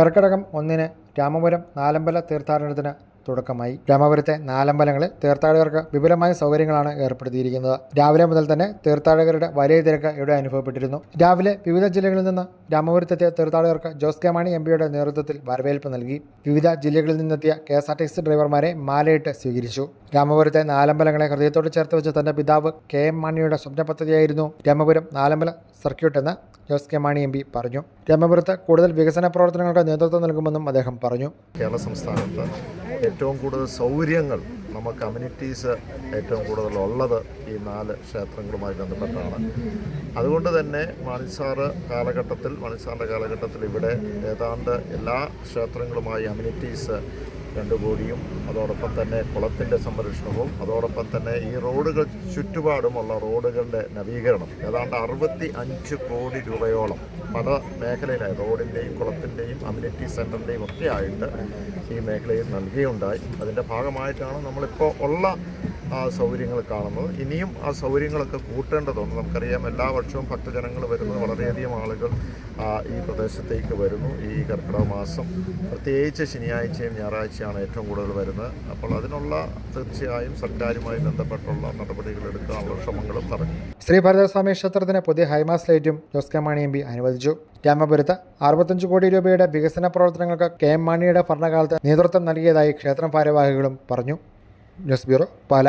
കർക്കിടകം ഒന്നിന് രാമപുരം നാലമ്പല തീർത്ഥാടനത്തിന് തുടക്കമായി. രാമപുരത്തെ നാലമ്പലങ്ങളിൽ തീർത്ഥാടകർക്ക് വിപുലമായ സൗകര്യങ്ങളാണ് ഏർപ്പെടുത്തിയിരിക്കുന്നത്. രാവിലെ മുതൽ തന്നെ തീർത്ഥാടകരുടെ വലിയ തിരക്ക് ഇവിടെ അനുഭവപ്പെട്ടിരുന്നു. രാവിലെ വിവിധ ജില്ലകളിൽ നിന്ന് രാമപുരത്തെത്തിയ തീർത്ഥാടകർക്ക് ജോസ് കെ മാണി എം പിയുടെ നേതൃത്വത്തിൽ വരവേൽപ്പ് നൽകി. വിവിധ ജില്ലകളിൽ നിന്നെത്തിയ K S R T C ഡ്രൈവർമാരെ മാലയിട്ട് സ്വീകരിച്ചു. രാമപുരത്തെ നാലമ്പലങ്ങളെ ഹൃദയത്തോട് ചേർത്ത് വെച്ച തന്റെ പിതാവ് കെ എം മാണിയുടെ സ്വപ്ന പദ്ധതിയായിരുന്നു രാമപുരം നാലമ്പല സർക്യൂട്ട് എന്ന് Jose K Mani M P പറഞ്ഞു. രാമപുരത്ത് കൂടുതൽ വികസന പ്രവർത്തനങ്ങൾക്ക് നേതൃത്വം നൽകുമെന്നും അദ്ദേഹം പറഞ്ഞു. കേരള സംസ്ഥാനത്ത് ഏറ്റവും കൂടുതൽ സൗകര്യങ്ങൾ നമുക്ക് കമ്മ്യൂണിറ്റീസ് ഏറ്റവും കൂടുതൽ ഉള്ളത് ഈ നാല് ക്ഷേത്രങ്ങളുമായി ബന്ധപ്പെട്ടാണ്. അതുകൊണ്ട് തന്നെ മണിസാറ് കാലഘട്ടത്തിൽ മണിസാറിന്റെ കാലഘട്ടത്തിൽ ഇവിടെ ഏതാണ്ട് എല്ലാ ക്ഷേത്രങ്ങളുമായി അമ്യൂണിറ്റീസ് രണ്ട് കോടിയും അതോടൊപ്പം തന്നെ കുളത്തിന്റെ സംരക്ഷണവും അതോടൊപ്പം തന്നെ ഈ റോഡുകൾ ചുറ്റുപാടുമുള്ള റോഡുകളുടെ നവീകരണം. ഏതാണ്ട് അറുപത്തി അഞ്ച് കോടി രൂപയോളം പല മേഖലയിലായി റോഡിന്റെയും കുളത്തിന്റെയും അമ്യൂണിറ്റി സെന്ററിന്റെയും ഒക്കെ ആയിട്ട് ഈ മേഖലയിൽ നൽകുകയുണ്ടായി അതിന്റെ ഭാഗമായിട്ടാണ് നമ്മളിപ്പോൾ ഉള്ള ആ സൗകര്യങ്ങൾ കാണുന്നത് ഇനിയും ആ സൗകര്യങ്ങളൊക്കെ കൂട്ടേണ്ടതുണ്ട്. നമുക്കറിയാം എല്ലാ വർഷവും ഭക്തജനങ്ങൾ വരുന്നത് വളരെയധികം ആളുകൾ ഈ പ്രദേശത്തേക്ക് വരുന്നു. ഈ കർക്കിടക മാസം പ്രത്യേകിച്ച് ശനിയാഴ്ചയും ഞായറാഴ്ചയാണ് ഏറ്റവും കൂടുതൽ വരുന്നത്. അപ്പോൾ അതിനുള്ള തീർച്ചയായും സർക്കാരുമായി ബന്ധപ്പെട്ടുള്ള നടപടികൾ എടുക്കാനുള്ള ശ്രമങ്ങളും നടക്കും. ശ്രീ ഭരതസ്വാമി ക്ഷേത്രത്തിന് പുതിയ ഹൈമാസ് ലൈറ്റും Jose K Mani M P അനുവദിച്ചു. രാമപുരത്ത് അറുപത്തഞ്ച് കോടി രൂപയുടെ വികസന പ്രവർത്തനങ്ങൾക്ക് കെ എം മാണിയുടെ ഭരണകാലത്ത് നേതൃത്വം നൽകിയതായി ക്ഷേത്രം ഭാരവാഹികളും പറഞ്ഞു. News bureau Pala.